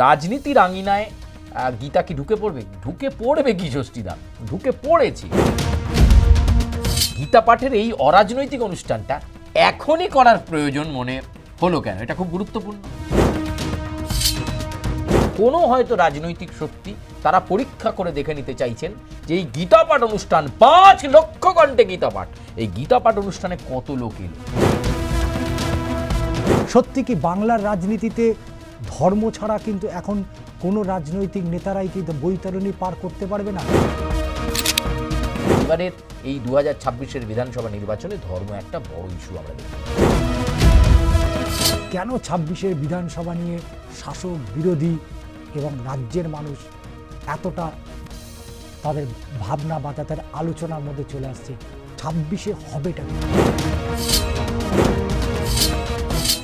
রাজনীতির আঙিনায় গীতা কি ঢুকে পড়বে? ঢুকে পড়বে কি ষষ্ঠীদা? ঢুকে পড়েছে। গীতা পাঠের এই অরাজনৈতিক অনুষ্ঠানটা এখনই করার প্রয়োজন মনে হলো কেন? এটা খুব গুরুত্বপূর্ণ। কোনো হয়তো রাজনৈতিক শক্তি তারা পরীক্ষা করে দেখে নিতে চাইছেন যে এই গীতা পাঠ অনুষ্ঠান, পাঁচ লক্ষ ঘন্টে গীতা পাঠ। এই গীতা পাঠ অনুষ্ঠানে কত লোক এলো? সত্যি কি বাংলার রাজনীতিতে ধর্ম ছাড়া কিন্তু এখন কোনো রাজনৈতিক নেতারাই কিন্তু বৈতরণী পার করতে পারবে না। এবারের এই দু হাজার ছাব্বিশের বিধানসভা নির্বাচনে ধর্ম একটা বড় ইস্যু আমরা দেখি। কেন ছাব্বিশের বিধানসভা নিয়ে শাসক বিরোধী এবং রাজ্যের মানুষ এতটা তাদের ভাবনা বা তাদের আলোচনার মধ্যে চলে আসছে? ছাব্বিশে হবেটা?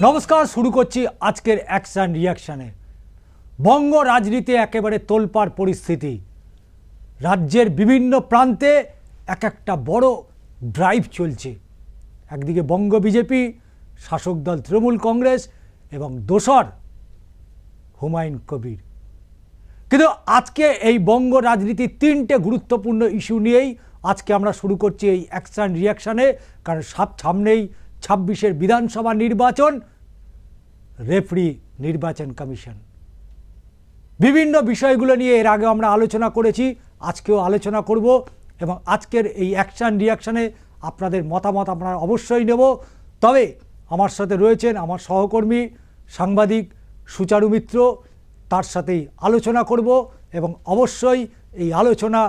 নমস্কার, শুরু করছি আজকের অ্যাকশন রিয়াকশানে বঙ্গ রাজনীতি একেবারে তোলপাড় পরিস্থিতি। রাজ্যের বিভিন্ন প্রান্তে এক একটা বড় ড্রাইভ চলছে। একদিকে বঙ্গ বিজেপি, শাসক দল তৃণমূল কংগ্রেস এবং দোসর হুমায়ুন কবির। কিন্তু আজকে এই বঙ্গ রাজনীতির তিনটে গুরুত্বপূর্ণ ইস্যু নিয়েই আজকে আমরা শুরু করছি এই অ্যাকশন রিয়াকশানে কারণ সামনেই ছাব্বিশের বিধানসভা নির্বাচন রেফরি নির্বাচন কমিশন। বিভিন্ন বিষয়গুলো নিয়ে এর আগে আমরা আলোচনা করেছি, আজকেও আলোচনা করব এবং আজকের এই অ্যাকশান রিয়াকশানে আপনাদের মতামত আমরা অবশ্যই নেব। তবে আমার সাথে রয়েছেন আমার সহকর্মী, সাংবাদিক সুচারু মিত্র, তার সাথেই আলোচনা করব এবং অবশ্যই এই আলোচনা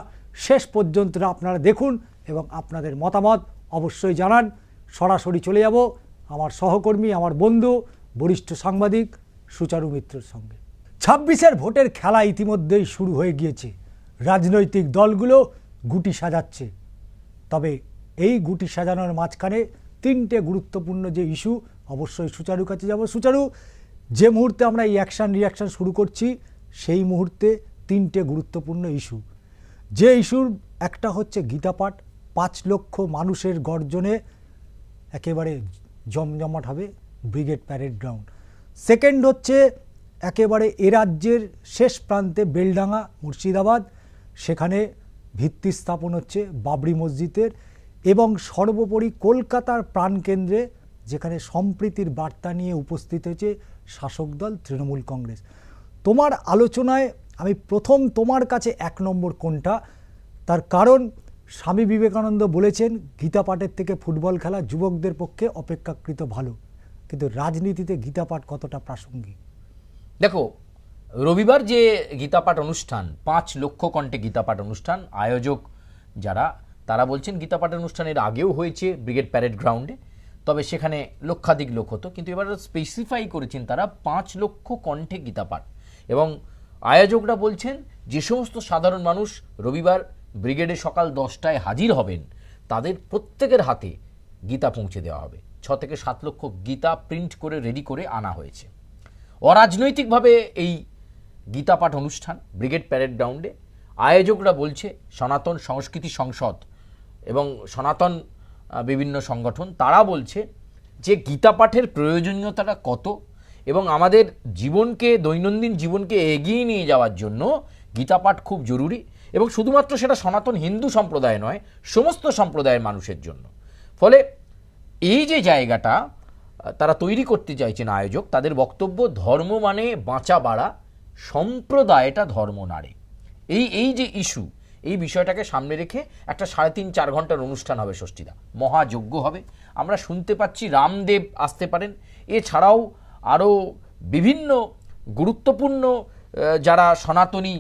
শেষ পর্যন্ত আপনারা দেখুন এবং আপনাদের মতামত অবশ্যই জানান। সরাসরি চলে যাব। আমার সহকর্মী, আমার বন্ধু বরিষ্ঠ সাংবাদিক সুচারু মিত্রের সঙ্গে। ছাব্বিশের ভোটের খেলা ইতিমধ্যেই শুরু হয়ে গিয়েছে। রাজনৈতিক দলগুলো গুটি সাজাচ্ছে। তবে এই গুটি সাজানোর মাঝখানে তিনটে গুরুত্বপূর্ণ যে ইস্যু, অবশ্যই সুচারু কাছে যাব। সুচারু, যে মুহূর্তে আমরা এই অ্যাকশান রিয়াকশান শুরু করছি, সেই মুহূর্তে তিনটে গুরুত্বপূর্ণ ইস্যু। যে ইস্যুর একটা হচ্ছে গীতাপাঠ, পাঁচ লক্ষ মানুষের গর্জনে একেবারে জমজমাট হবে। Brigade parade ground. সেকেন্ড হচ্ছে একেবারে এ রাজ্যের শেষ প্রান্তে বেলডাঙ্গা, মুর্শিদাবাদ। সেখানে ভিত্তি স্থাপন হচ্ছে বাবরি মসজিদের এবং সর্বোপরি কলকাতার প্রাণকেন্দ্রে যেখানে সম্প্রীতির বার্তা নিয়ে উপস্থিত হয়েছে শাসক দল, তৃণমূল কংগ্রেস। তোমার আলোচনায় আমি প্রথম তোমার কাছে এক নম্বর কোনটা? তার কারণ স্বামী বিবেকানন্দ বলেছেন, গীতা পাঠের থেকে ফুটবল খেলা যুবকদের পক্ষে অপেক্ষাকৃত ভালো। কিন্তু রাজনীতিতে গীতা পাঠ কতটা প্রাসঙ্গিক? দেখো, রবিবার যে গীতাপাঠ অনুষ্ঠান, পাঁচ লক্ষ কণ্ঠে গীতাপাঠ অনুষ্ঠান, আয়োজক যারা, তারা বলছেন গীতাপাঠ অনুষ্ঠানের আগেও হয়েছে ব্রিগেড প্যারেড গ্রাউন্ডে, তবে সেখানে লক্ষাধিক লোক হতো। কিন্তু এবার স্পেসিফাই করেছেন তারা পাঁচ লক্ষ কণ্ঠে গীতাপাঠ। এবং আয়োজকরা বলছেন যে সমস্ত সাধারণ মানুষ রবিবার ব্রিগেডে সকাল দশটায় হাজির হবেন, তাদের প্রত্যেকের হাতে গীতা পৌঁছে দেওয়া হবে। ছ থেকে সাত লক্ষ গীতা প্রিন্ট করে রেডি করে আনা হয়েছে। অরাজনৈতিকভাবে এই গীতা পাঠ অনুষ্ঠান, ব্রিগেড প্যারেড গ্রাউন্ডে আয়োজকরা বলছে, সনাতন সংস্কৃতি সংসদ এবং সনাতন বিভিন্ন সংগঠন, তারা বলছে যে গীতা পাঠের প্রয়োজনীয়তাটা কত এবং আমাদের জীবনকে, দৈনন্দিন জীবনকে এগিয়ে নিয়ে যাওয়ার জন্য গীতা পাঠ খুব জরুরি এবং শুধুমাত্র সেটা সনাতন হিন্দু সম্প্রদায় নয়, সমস্ত সম্প্রদায়ের মানুষের জন্য। ফলে এই যে জায়গাটা, তারা তৈরি করতে চাইছেন আয়োজক, তাদের বক্তব্য ধর্ম মানে বাঁচা বাড়া, সম্প্রদায়টা ধর্ম নাড়ে। এই এই যে ইস্যু, এই বিষয়টাকে সামনে রেখে একটা সাড়ে তিন, চার ঘণ্টার অনুষ্ঠান হবে ষষ্ঠীদা। মহাযজ্ঞ হবে। আমরা শুনতে পাচ্ছি রামদেব আসতে পারেন। এছাড়াও আরও বিভিন্ন গুরুত্বপূর্ণ যারা সনাতনী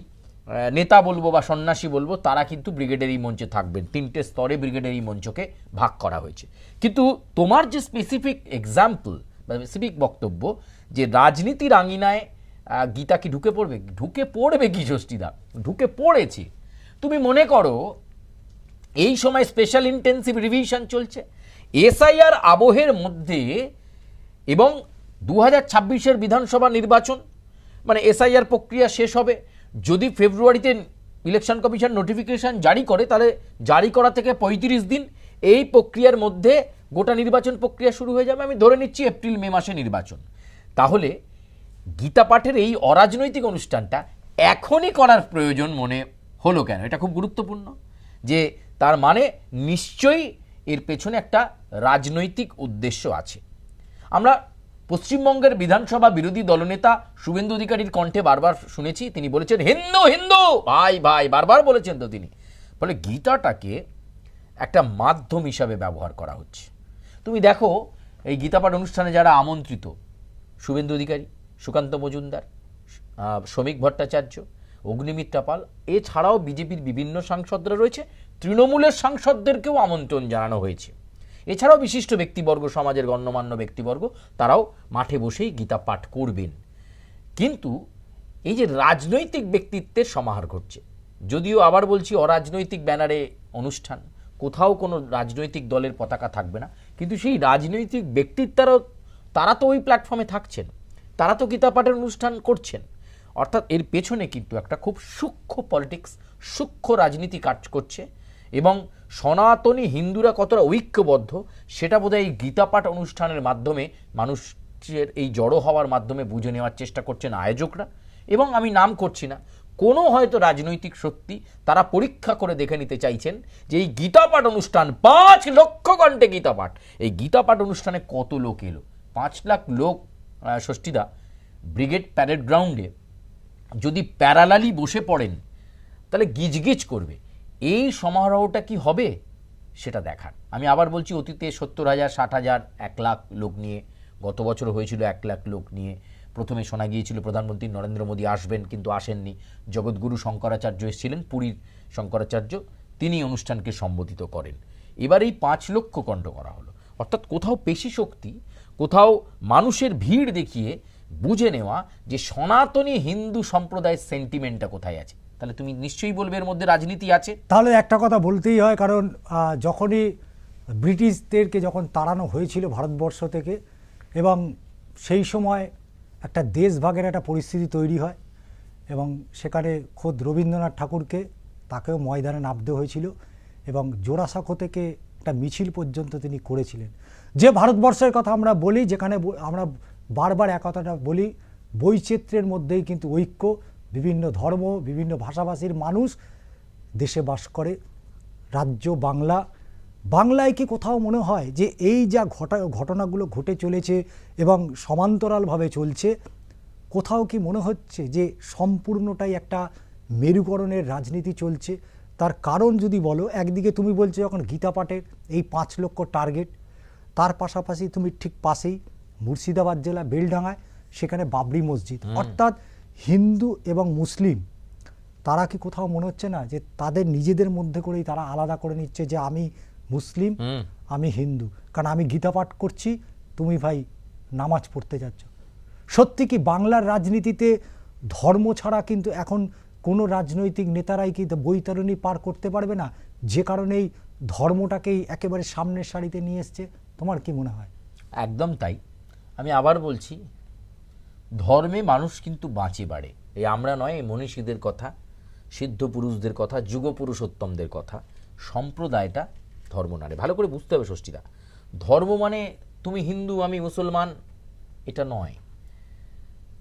নেতা বলব বা সন্ন্যাসী বলব, তারা কিন্তু ব্রিগেডের এই মঞ্চে থাকবেন। তিনটে স্তরে ব্রিগেডের এই মঞ্চকে ভাগ করা হয়েছে। কিন্তু তোমার যে স্পেসিফিক এক্সাম্পল বা স্পেসিফিক বক্তব্য, যে রাজনীতির আঙিনায় গীতা কি ঢুকে পড়বে? ঢুকে পড়বে কি ষষ্ঠীদা? ঢুকে পড়েছে। তুমি মনে করো, এই সময় স্পেশাল ইন্টেন্সিভ রিভিশন চলছে। এসআইআর আবহের মধ্যে এবং দু হাজার ছাব্বিশের বিধানসভা নির্বাচন মানে এসআইআর প্রক্রিয়া শেষ হবে। যদি ফেব্রুয়ারিতে ইলেকশন কমিশন নোটিফিকেশন জারি করে, তাহলে জারি করা থেকে পঁয়ত্রিশ দিন এই প্রক্রিয়ার মধ্যে গোটা নির্বাচন প্রক্রিয়া শুরু হয়ে যাবে। আমি ধরে নিচ্ছি এপ্রিল, মে মাসে নির্বাচন। তাহলে গীতা পাঠের এই অরাজনৈতিক অনুষ্ঠানটা এখনই করার প্রয়োজন মনে হলো কেন? এটা খুব গুরুত্বপূর্ণ যে তার মানে নিশ্চয়ই এর পেছনে একটা রাজনৈতিক উদ্দেশ্য আছে। আমরা পশ্চিমবঙ্গের বিধানসভা বিরোধী দলনেতা শুভেন্দু অধিকারীর কণ্ঠে বারবার শুনেছি, তিনি বলেছেন, হিন্দু হিন্দু! ভাই ভাই, বারবার বলেছেন তো তিনি। ফলে গীতাটাকে একটা মাধ্যম হিসাবে ব্যবহার করা হচ্ছে। তুমি দেখো, এই গীতাপাঠ অনুষ্ঠানে যারা আমন্ত্রিত, শুভেন্দু অধিকারী, সুকান্ত মজুমদার শ্রমিক ভট্টাচার্য, অগ্নিমিত্রা পাল, এছাড়াও বিজেপির বিভিন্ন সাংসদরা রয়েছে, তৃণমূলের সাংসদদেরকেও আমন্ত্রণ জানানো হয়েছে। এছাড়াও বিশিষ্ট ব্যক্তিবর্গ, সমাজের গণ্যমান্য ব্যক্তিবর্গ, তারাও মাঠে বসেই গীতা পাঠ করবেন। কিন্তু এই যে রাজনৈতিক ব্যক্তিত্বের সমাহার ঘটছে, যদিও আবার বলছি অরাজনৈতিক ব্যানারে অনুষ্ঠান, কোথাও কোনো রাজনৈতিক দলের পতাকা থাকবে না, কিন্তু সেই রাজনৈতিক ব্যক্তিত্বরাও, তারা তো ওই প্ল্যাটফর্মে থাকছেন, তারা তো গীতা পাঠের অনুষ্ঠান করছেন। অর্থাৎ এর পেছনে কিন্তু একটা খুব সূক্ষ্ম পলিটিক্স সূক্ষ্ম রাজনীতি কাজ করছে এবং সনাতনী হিন্দুরা কতটা ঐক্যবদ্ধ, সেটা বোধহয় এই গীতাপাঠ অনুষ্ঠানের মাধ্যমে মানুষের এই জড়ো হওয়ার মাধ্যমে বুঝে নেওয়ার চেষ্টা করছেন আয়োজকরা। এবং আমি নাম করছি না, কোনো হয়তো রাজনৈতিক শক্তি তারা পরীক্ষা করে দেখে নিতে চাইছেন যে এই গীতাপাঠ অনুষ্ঠান, পাঁচ লক্ষ ঘন্টে গীতাপাঠ, এই গীতাপাঠ অনুষ্ঠানে কত লোক এলো? পাঁচ লাখ লোক ষষ্ঠীদা, ব্রিগেড প্যারেড গ্রাউন্ডে যদি প্যারালালি বসে পড়েন, তাহলে গিজগিজ করবে। এই সমারোহটা কি হবে? সেটা দেখার। আমি আবার বলছি, অতীতে সত্তর হাজার, ষাট হাজার, এক লাখ লোক নিয়ে, গত বছর হয়েছিল এক লাখ লোক নিয়ে। প্রথমে শোনা গিয়েছিল, প্রধানমন্ত্রী নরেন্দ্র মোদী আসবেন কিন্তু আসেননি। জগৎগুরু শঙ্করাচার্য এসেছিলেন, পুরীর শঙ্করাচার্য। তিনি অনুষ্ঠানকে সম্বোধিত করেন। এবার এই পাঁচ লক্ষ কণ্ঠ করা হলো। অর্থাৎ কোথাও পেশি শক্তি, কোথাও মানুষের ভিড় দেখিয়ে বুঝে নেওয়া যে সনাতনী হিন্দু সম্প্রদায়ের সেন্টিমেন্টটা কোথায় আছে। তাহলে তুমি নিশ্চয়ই বলবে এর মধ্যে রাজনীতি আছে। তাহলে একটা কথা বলতেই হয়, কারণ যখনই ব্রিটিশদেরকে যখন তাড়ানো হয়েছিল ভারতবর্ষ থেকে, এবং সেই সময় একটা দেশভাগের একটা পরিস্থিতি তৈরি হয়, এবং সেখানে খোদ রবীন্দ্রনাথ ঠাকুরকে তাকেও ময়দানে নামতে হয়েছিল, এবং জোড়াসাঁকো থেকে একটা মিছিল পর্যন্ত তিনি করেছিলেন। যে ভারতবর্ষের কথা আমরা বলি, যেখানে আমরা বারবার এক কথাটা বলি, বৈচিত্র্যের মধ্যেই কিন্তু ঐক্য বিভিন্ন ধর্ম বিভিন্ন ভাষাভাষীর মানুষ দেশে বাস করে রাজ্য বাংলা। বাংলায় কি কোথাও মনে হয় যে এই যা ঘটা ঘটনাগুলো ঘটে চলেছে এবং সমান্তরালভাবে চলছে কোথাও কি মনে হচ্ছে যে সম্পূর্ণটাই একটা মেরুকরণের রাজনীতি চলছে? তার কারণ যদি বলো একদিকে তুমি বলছো যখন গীতা পাঠের এই পাঁচ লক্ষ টার্গেট তার পাশাপাশি তুমি ঠিক পাশেই মুর্শিদাবাদ জেলা বেলডাঙায় সেখানে বাবরি মসজিদ। অর্থাৎ হিন্দু এবং মুসলিম তারা কি কোথাও মনে হচ্ছে না যে তাদের নিজেদের মধ্যে করেই তারা আলাদা করে নিচ্ছে যে আমি মুসলিম আমি হিন্দু? কারণ আমি গীতা পাঠ করছি তুমি ভাই নামাজ পড়তে যাচ্ছ। সত্যি কি বাংলার রাজনীতিতে ধর্ম ছাড়া কিন্তু এখন কোনো রাজনৈতিক নেতারাই কি বৈতরণী পার করতে পারবে না? যে কারণেই ধর্মটাকেই একেবারে সামনের সারিতে নিয়ে এসছে তোমার কি মনে হয়? একদম তাই। আমি আবার বলছি ধর্মে মানুষ কিন্তু বাঁচে বাড়ে। এই আমরা নয়, এই মনীষীদের কথা, সিদ্ধ পুরুষদের কথা, যুগ পুরুষোত্তমদের কথা, সম্প্রদায়টা ধর্ম নারে ভালো করে বুঝতে হবে ষষ্ঠীরা ধর্ম মানে তুমি হিন্দু, আমি মুসলমান, এটা নয়।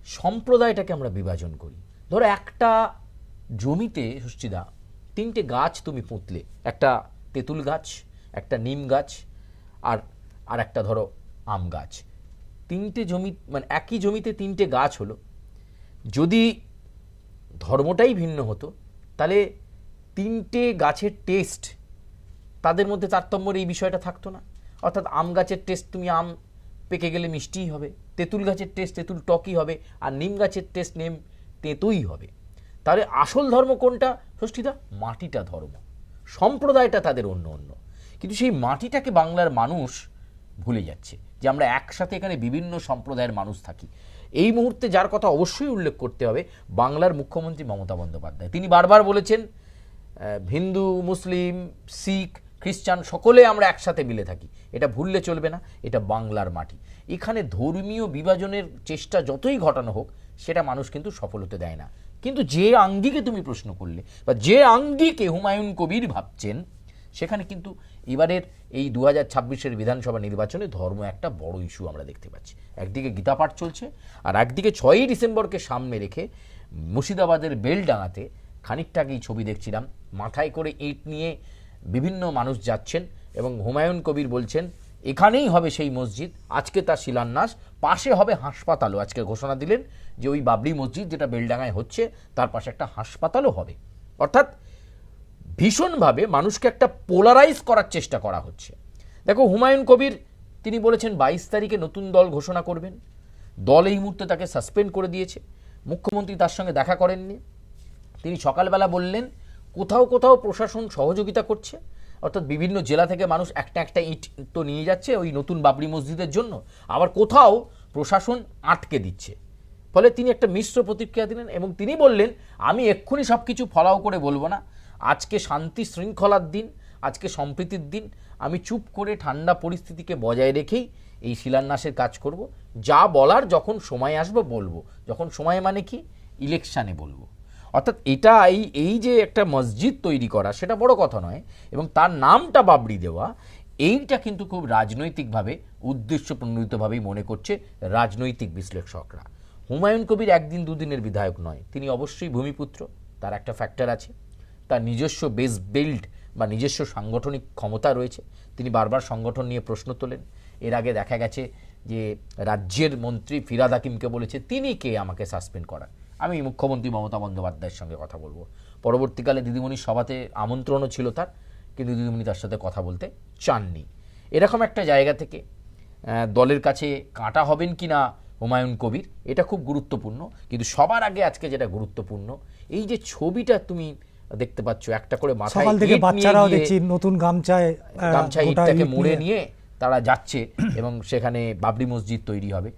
সম্প্রদায়টাকে আমরা বিভাজন করি। ধরো একটা জমিতে ষষ্ঠীদা, তিনটে গাছ তুমি পুঁতলে। একটা তেঁতুল গাছ, একটা নিম গাছ, আর আর একটা ধরো আম গাছ। তিনটে জমি মানে একই জমিতে তিনটে গাছ হলো, যদি ধর্মটাই ভিন্ন হতো, তাহলে তিনটে গাছের টেস্ট তাদের মধ্যে তারতম্যের এই বিষয়টা থাকতো না। অর্থাৎ আম গাছের টেস্ট তুমি আম পেকে গেলে মিষ্টিই হবে, তেঁতুল গাছের টেস্ট তেঁতুল টকই হবে, আর নিম গাছের টেস্ট নেম তেঁতুই হবে। তাহলে আসল ধর্ম কোনটা? ষষ্ঠীদা, মাটিটা ধর্ম। সম্প্রদায়টা তাদের অন্য অন্য। কিন্তু সেই মাটিটাকে বাংলার মানুষ ভুলে যাচ্ছে। যে আমরা একসাথে এখানে বিভিন্ন সম্প্রদায়ের মানুষ থাকি। এই মুহূর্তে যার কথা অবশ্যই উল্লেখ করতে হবে, বাংলার মুখ্যমন্ত্রী মমতা বন্দ্যোপাধ্যায়। তিনি বারবার বলেছেন হিন্দু, মুসলিম, শিখ, খ্রিস্টান, সকলে আমরা একসাথে মিলে থাকি। এটা ভুললে চলবে না, এটা বাংলার মাটি। এখানে ধর্মীয় বিভাজনের চেষ্টা যতই ঘটানো হোক, সেটা মানুষ কিন্তু সফল হতে দেয় না। কিন্তু যে আঙ্গিকে তুমি প্রশ্ন করলে, বা যে আঙ্গিকে হুমায়ুন কবির ভাবছেন সেখানে কিন্তু এবারের এই দু হাজার ছাব্বিশের বিধানসভা নির্বাচনে ধর্ম একটা বড় ইস্যু আমরা দেখতে পাচ্ছি। একদিকে গীতাপাঠ চলছে আর একদিকে ছয়ই ডিসেম্বরকে সামনে রেখে মুর্শিদাবাদের বেলডাঙাতে খানিকটা আগেই ছবি দেখছিলাম। মাথায় করে ইট নিয়ে বিভিন্ন মানুষ যাচ্ছেন এবং হুমায়ুন কবির বলছেন, এখানেই হবে সেই মসজিদ, আজকে তার শিলান্যাস, পাশে হবে হাসপাতালও। আজকে ঘোষণা দিলেন যে ওই বাবরি মসজিদ যেটা বেলডাঙায় হচ্ছে, তার পাশে একটা হাসপাতালও হবে। অর্থাৎ ভীষণভাবে মানুষকে একটা পোলারাইজ করার চেষ্টা করা হচ্ছে। দেখো, হুমায়ুন কবির, তিনি বলেছেন বাইশ তারিখে নতুন দল ঘোষণা করবেন। দল এই মুহূর্তে তাকে সাসপেন্ড করে দিয়েছে। মুখ্যমন্ত্রী তার সঙ্গে দেখা করেননি। তিনি সকালবেলা বললেন, কোথাও কোথাও প্রশাসন সহযোগিতা করছে। অর্থাৎ বিভিন্ন জেলা থেকে মানুষ একটা একটা ইট তো নিয়ে যাচ্ছে ওই নতুন বাবরি মসজিদের জন্য। আবার কোথাও প্রশাসন আটকে দিচ্ছে। ফলে তিনি একটা মিশ্র প্রতিক্রিয়া দিলেন এবং তিনি বললেন, আমি এক্ষুনি সব কিছু ফলাও করে বলব না। আজকে শান্তি শৃঙ্খলার দিন, আজকে সম্প্রীতির দিন। আমি চুপ করে ঠান্ডা পরিস্থিতিকে বজায় রেখেই এই শিলান্যাসের কাজ করব। যা বলার যখন সময় আসবে বলব। যখন সময় মানে কি? ইলেকশানে বলব। অর্থাৎ এটা এই এই যে একটা মসজিদ তৈরি করা, সেটা বড় কথা নয়, এবং তার নামটা বাবরি দেওয়া, এইটা কিন্তু খুব রাজনৈতিকভাবে উদ্দেশ্য প্রণোদিতভাবেই মনে করছে রাজনৈতিক বিশ্লেষকরা। হুমায়ুন কবির একদিন দুদিনের বিধায়ক নয়, তিনি অবশ্যই ভূমিপুত্র, তার একটা ফ্যাক্টর আছে। তার নিজস্ব বেস বিল্ড বা নিজস্ব সাংগঠনিক ক্ষমতা রয়েছে। তিনি বারবার সংগঠন নিয়ে প্রশ্ন তোলেন। এর আগে দেখা গেছে যে রাজ্যের মন্ত্রী ফিরাদ হাকিমকে বলেছে, তিনি কে আমাকে সাসপেন্ড করার? আমি মুখ্যমন্ত্রী মমতা বন্দ্যোপাধ্যায়ের সঙ্গে কথা বলব। পরবর্তীকালে দিদিমণির সভাতে আমন্ত্রণও ছিল তার, কিন্তু দিদিমণি তার সাথে কথা বলতে চাননি। এরকম একটা জায়গা থেকে দলের কাছে কাঁটা হবেন কি না হুমায়ুন কবির, এটা খুব গুরুত্বপূর্ণ। কিন্তু সবার আগে আজকে যেটা গুরুত্বপূর্ণ, এই যে ছবিটা তুমি দেখতে পাচ্ছ একটা করে মাথায় সকাল থেকে বাচ্চারাও দেখছি নতুন গামছায় আহ, গামছা গোটা ইটটাকে মুড়ে নিয়ে- তারা যাচ্ছে এবং সেখানে বাবরি মসজিদ তৈরি হবে।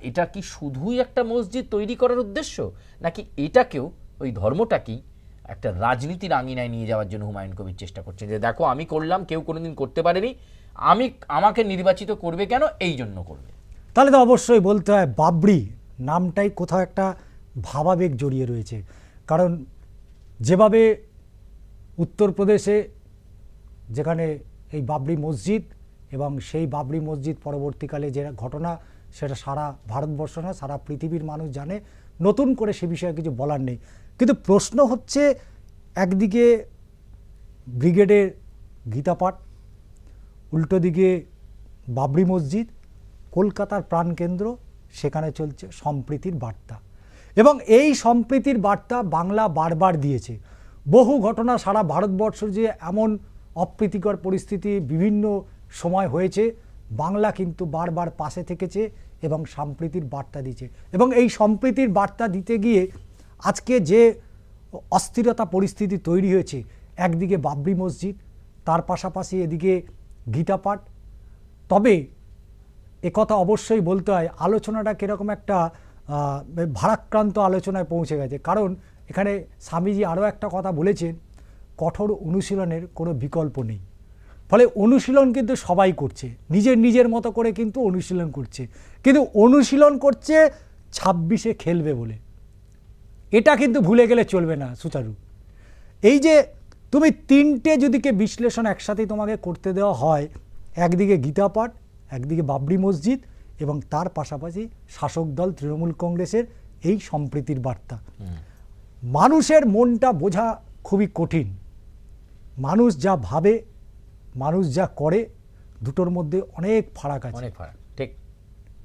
এটা কি শুধুই একটা মসজিদ তৈরি করার উদ্দেশ্য নাকি এটাকেও ওই ধর্মটাকেই একটা রাজনীতির আঙিনায় নিয়ে যাওয়ার জন্য হুমায়ুন কবির চেষ্টা করছে? যে দেখো আমি করলাম কেউ কোনোদিন করতে পারেনি আমি আমাকে নির্বাচিত করবে কেন এই জন্য করবে। তাহলে তো অবশ্যই বলতে হয় বাবরি নামটাই কোথাও একটা ভাবাবেগ জড়িয়ে রয়েছে। কারণ যেভাবে উত্তরপ্রদেশে যেখানে এই বাবরি মসজিদ এবং সেই বাবরি মসজিদ পরবর্তীকালে যে ঘটনা, সেটা সারা ভারতবর্ষ না সারা পৃথিবীর মানুষ জানে। নতুন করে সে বিষয়ে কিছু বলার নেই। কিন্তু প্রশ্ন হচ্ছে, একদিকে ব্রিগেডের গীতাপাঠ, উল্টো দিকে বাবরি মসজিদ, কলকাতার প্রাণকেন্দ্র, সেখানে চলছে সম্প্রীতির বার্তা। এবং এই সম্প্রীতির বার্তা বাংলা বারবার দিয়েছে। বহু ঘটনা সারা ভারতবর্ষ যে এমন অপ্রীতিকর পরিস্থিতি বিভিন্ন সময় হয়েছে, বাংলা কিন্তু বারবার পাশে থেকেছে এবং সম্প্রীতির বার্তা দিয়েছে। এবং এই সম্প্রীতির বার্তা দিতে গিয়ে আজকে যে অস্থিরতা পরিস্থিতি তৈরি হয়েছে, একদিকে বাবরি মসজিদ, তার পাশাপাশি এদিকে গীতাপাঠ, তবে একথা অবশ্যই বলতে হয়, আলোচনাটা কীরকম একটা ভারাক্রান্ত আলোচনায় পৌঁছে গেছে। কারণ এখানে স্বামীজি আরও একটা কথা বলেছেন, কঠোর অনুশীলনের কোনো বিকল্প নেই। ফলে অনুশীলন কিন্তু সবাই করছে, নিজের নিজের মতো করে কিন্তু অনুশীলন করছে। কিন্তু অনুশীলন করছে ছাব্বিশে খেলবে বলে। এটা কিন্তু ভুলে গেলে চলবে না, সুচারু। এই যে তুমি তিনটে যদিকে বিশ্লেষণ একসাথেই তোমাকে করতে দেওয়া হয়, একদিকে গীতাপাঠ, একদিকে বাবরি মসজিদ এবং তার পাশাপাশি শাসক দল তৃণমূল কংগ্রেসের এই সম্প্রীতির বার্তা। মানুষের মনটা বোঝা খুবই কঠিন। মানুষ যা ভাবে মানুষ যা করে দুটোর মধ্যে অনেক ফারাক আছে। অনেক ফারাক ঠিক।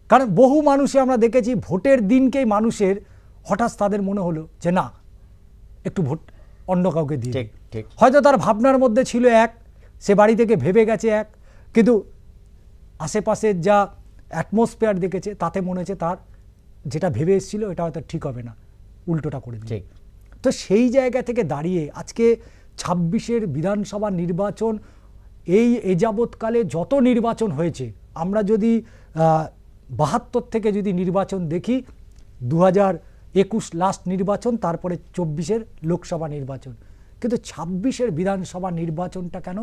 কারণ বহু মানুষে আমরা দেখেছি ভোটের দিনকেই মানুষের হঠাৎ তাদের মনে হলো যে না একটু ভোট অন্য কাউকে দিয়ে ঠিক, ঠিক। হয়তো তার ভাবনার মধ্যে ছিল এক সে বাড়ি থেকে ভেবে গেছে এক কিন্তু আশেপাশের যা অ্যাটমসফিয়ার দেখেছে তাতে মনে হচ্ছে তার যেটা ভেবে এসেছিল এটা হয়তো ঠিক হবে না। উল্টোটা করে ঠিক। তো সেই জায়গা থেকে দাঁড়িয়ে আজকে ছাব্বিশের বিধানসভা নির্বাচন এই এ যাবৎকালে যত নির্বাচন হয়েছে আমরা যদি বাহাত্তর থেকে যদি নির্বাচন দেখি দু হাজার একুশ লাস্ট নির্বাচন তারপরে চব্বিশের লোকসভা নির্বাচন। কিন্তু ছাব্বিশের বিধানসভা নির্বাচনটা কেন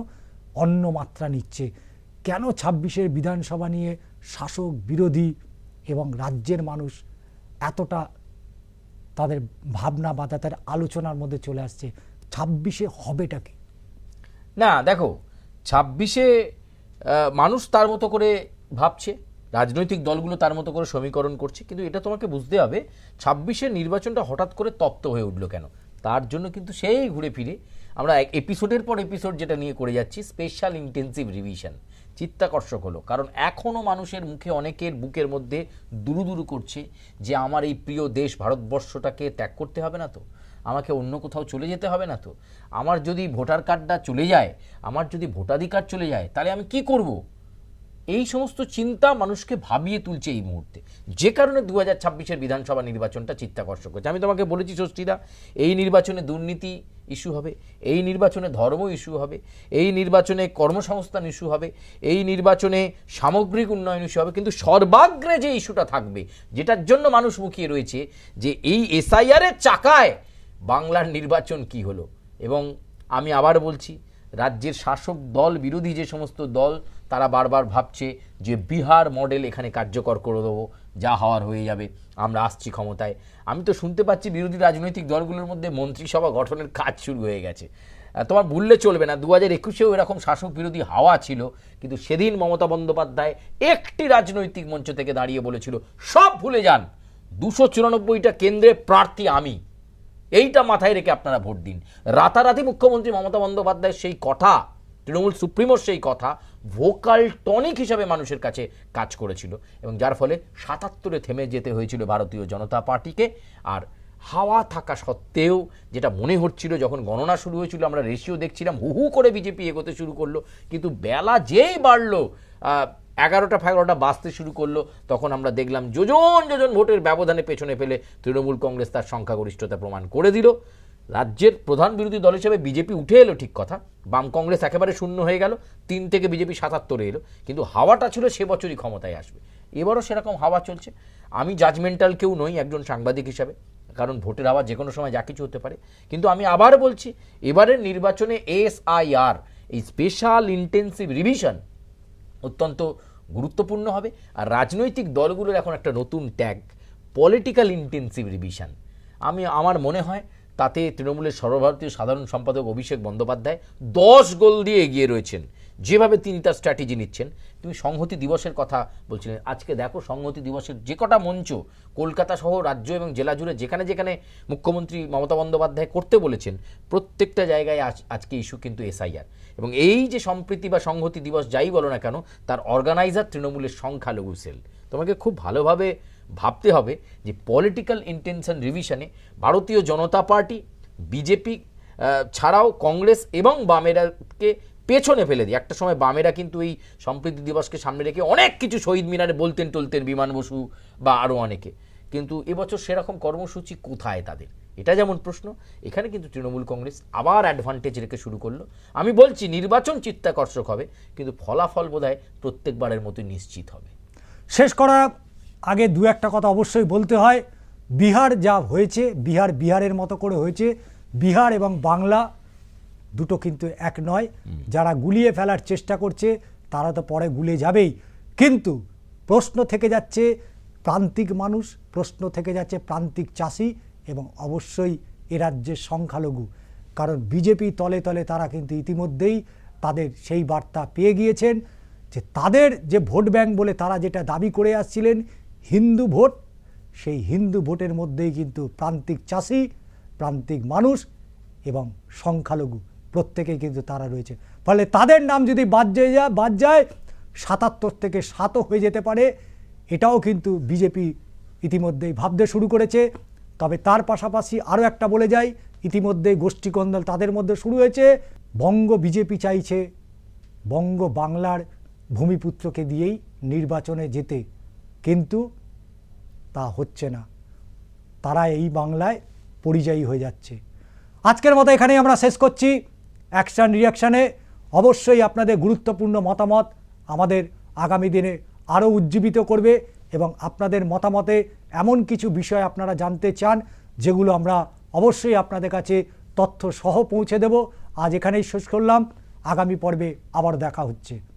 অন্য মাত্রা নিচ্ছে? কেন ছাব্বিশের বিধানসভা নিয়ে শাসক বিরোধী এবং রাজ্যের মানুষ এতটা তাদের ভাবনা বা তাদের আলোচনার মধ্যে চলে আসছে? ছাব্বিশে হবেটা কি? না, দেখো, ছাব্বিশে মানুষ তার মতো করে ভাবছে, রাজনৈতিক দলগুলো তার মতো করে সমীকরণ করছে, কিন্তু এটা তোমাকে বুঝতে হবে, ছাব্বিশের নির্বাচনটা হঠাৎ করে তপ্ত হয়ে উঠল কেন? তার জন্য কিন্তু সেই ঘুরে ফিরে আমরা এপিসোডের পর এপিসোড যেটা নিয়ে করে যাচ্ছি স্পেশাল ইন্টেন্সিভ রিভিশন চিত্তাকর্ষক হলো। কারণ এখনও মানুষের মুখে অনেকের বুকের মধ্যে দুরু দুরু করছে যে, আমার এই প্রিয় দেশ ভারতবর্ষটাকে ত্যাগ করতে হবে না তো? আমাকে অন্য কোথাও চলে যেতে হবে না তো? আমার যদি ভোটার কার্ডটা চলে যায়, আমার যদি ভোটাধিকার চলে যায়, তাহলে আমি কি করব? এই সমস্ত চিন্তা মানুষকে ভাবিয়ে তুলছে এই মুহূর্তে। যে কারণে দু হাজার বিধানসভা নির্বাচনটা চিত্তাকর্ষক হচ্ছে আমি তোমাকে বলেছি, ষষ্ঠীদা, এই নির্বাচনে দুর্নীতি ইস্যু হবে, এই নির্বাচনে ধর্ম ইস্যু হবে, এই নির্বাচনে কর্মসংস্থান ইস্যু হবে, এই নির্বাচনে সামগ্রিক উন্নয়ন ইস্যু হবে, কিন্তু সর্বাগ্রে যে ইস্যুটা থাকবে, যেটার জন্য মানুষ মুখিয়ে রয়েছে যে এই এসআইআরের চাকায় বাংলার নির্বাচন কি হলো। এবং আমি আবার বলছি, রাজ্যের শাসক দল, বিরোধী যে সমস্ত দল, তারা বারবার ভাবছে যে বিহার মডেল এখানে কার্যকর করে দেবো। যা হওয়ার হয়ে যাবে। আমরা আসছি ক্ষমতায়। আমি তো শুনতে পাচ্ছি বিরোধী রাজনৈতিক দলগুলোর মধ্যে মন্ত্রিসভা গঠনের কাজ শুরু হয়ে গেছে। তোমার ভুললে চলবে না। দু হাজার একুশেও এরকম শাসক বিরোধী হাওয়া ছিল, কিন্তু সেদিন মমতা বন্দ্যোপাধ্যায় একটি রাজনৈতিক মঞ্চ থেকে দাঁড়িয়ে বলেছিল, সব ভুলে যান। দুশো চুরানব্বইটা কেন্দ্রে প্রার্থী আমি। এইটা মাথায় রেখে আপনারা ভোট দিন। রাতারাতি মুখ্যমন্ত্রী মমতা বন্দ্যোপাধ্যায়ের সেই কথা তৃণমূল সুপ্রিমোর সেই কথা ভোকাল টনিক হিসাবে মানুষের কাছে কাজ করেছিল এবং যার ফলে সাতাত্তরে থেমে যেতে হয়েছিল ভারতীয় জনতা পার্টিকে। আর হাওয়া থাকা সত্ত্বেও যেটা মনে হচ্ছিল যখন গণনা শুরু হয়েছিল, আমরা রেশিও দেখছিলাম, হু হু করে বিজেপি এগোতে শুরু করল। কিন্তু বেলা যেই বাড়লো এগারোটা ফেগারোটা বাঁচতে শুরু করল, তখন আমরা দেখলাম যোজন যোজন ভোটের ব্যবধানে পেছনে ফেলে তৃণমূল কংগ্রেস তার সংখ্যাগরিষ্ঠতা প্রমাণ করে দিল। রাজ্যের প্রধান বিরোধী দল হিসেবে বিজেপি উঠে এলো, ঠিক কথা। বাম কংগ্রেস একেবারে শূন্য হয়ে গেল, তিন থেকে বিজেপি সাতাত্তরে এলো। কিন্তু হাওয়াটা ছিল সে বছরই ক্ষমতায় আসবে। এবারও সেরকম হাওয়া চলছে। আমি জাজমেন্টাল কেউ নই একজন সাংবাদিক হিসাবে, কারণ ভোটের হাওয়া যে কোনো সময় যা কিছু হতে পারে। কিন্তু আমি আবার বলছি, এবারের নির্বাচনে এসআইআর এই স্পেশাল ইন্টেন্সিভ রিভিশন অত্যন্ত গুরুত্বপূর্ণ হবে। আর রাজনৈতিক দলগুলোর এখন একটা নতুন ট্যাগ পলিটিক্যাল ইন্টেন্সিভ রিভিশন আমি, আমার মনে হয় তাতে তৃণমূলের সর্বভারতীয় সাধারণ সম্পাদক অভিষেক বন্দ্যোপাধ্যায় দশ গোল দিয়ে এগিয়ে রয়েছেন। যেভাবে তিনি তার স্ট্র্যাটেজি নিচ্ছেন, তুমি সংহতি দিবসের কথা বলছিলেন। আজকে দেখো সংহতি দিবসের যে কটা মঞ্চ কলকাতা সহ রাজ্য এবং জেলা জুড়ে যেখানে যেখানে মুখ্যমন্ত্রী মমতা বন্দ্যোপাধ্যায় করতে বলেছেন, প্রত্যেকটা জায়গায় আজ, আজকে ইস্যু কিন্তু এসআইআর এবং এই যে সম্প্রীতি বা সংহতি দিবস যাই বলো না কেন, তার অর্গানাইজার তৃণমূলের সংখ্যালঘু সেল। তোমাকে খুব ভালোভাবে ভাবতে হবে যে পলিটিক্যাল ইন্টেনশন রিভিশনে ভারতীয় জনতা পার্টি বিজেপি ছাড়াও কংগ্রেস এবং বামেরাকে পেছনে ফেলে দিই একটা সময় বামেরা কিন্তু এই সম্প্রীতি দিবসকে সামনে রেখে অনেক কিছু শহীদ মিনারে বলতেন, টলতেন বিমান বসু বা আরও অনেকে। কিন্তু এবছর সেরকম কর্মসূচি কোথায় তাদের? এটা যেমন প্রশ্ন, এখানে কিন্তু তৃণমূল কংগ্রেস আবার অ্যাডভান্টেজ রেখে শুরু করল। আমি বলছি নির্বাচন চিত্তাকর্ষক হবে, কিন্তু ফলাফল বোধহয় প্রত্যেকবারের মতো নিশ্চিত হবে। শেষ করার আগে দু একটা কথা অবশ্যই বলতে হয়। বিহার যা হয়েছে, বিহার বিহারের মতো করে হয়েছে। বিহার এবং বাংলা দুটো কিন্তু এক নয়। যারা গুলিয়ে ফেলার চেষ্টা করছে, তারা তো পরে গুলে যাবেই। কিন্তু প্রশ্ন থেকে যাচ্ছে প্রান্তিক মানুষ, প্রশ্ন থেকে যাচ্ছে প্রান্তিক চাষি এবং অবশ্যই এ রাজ্যের সংখ্যালঘু। কারণ বিজেপি তলে তলে তারা কিন্তু ইতিমধ্যেই তাদের সেই বার্তা পেয়ে গিয়েছেন যে তাদের যে ভোট ব্যাংক বলে তারা যেটা দাবি করে আসছিলেন হিন্দু ভোট, সেই হিন্দু ভোটের মধ্যেই কিন্তু প্রান্তিক চাষি, প্রান্তিক মানুষ এবং সংখ্যালঘু প্রত্যেকেই কিন্তু তারা রয়েছে। ফলে তাদের নাম যদি বাদ যায় বাদ যায়, সাতাত্তর থেকে সাতও হয়ে যেতে পারে। এটাও কিন্তু বিজেপি ইতিমধ্যেই ভাবতে শুরু করেছে। তবে তার পাশাপাশি আরও একটা বলে যাই ইতিমধ্যে গোষ্ঠীকন্দল তাদের মধ্যে শুরু হয়েছে। বঙ্গ বিজেপি চাইছে বঙ্গ বাংলার ভূমিপুত্রকে দিয়েই নির্বাচনে যেতে। কিন্তু তা হচ্ছে না। তারা এই বাংলায় পরিযায়ী হয়ে যাচ্ছে। আজকের মতো এখানেই আমরা শেষ করছি। অ্যাকশান রিয়াকশানে অবশ্যই আপনাদের গুরুত্বপূর্ণ মতামত আমাদের আগামী দিনে আরও উজ্জীবিত করবে এবং আপনাদের মতামতে এমন কিছু বিষয় আপনারা জানতে চান যেগুলো আমরা অবশ্যই আপনাদের কাছে তথ্য সহ পৌঁছে দেব। আজ এখানেই শেষ করলাম। আগামী পর্বে আবার দেখা হচ্ছে।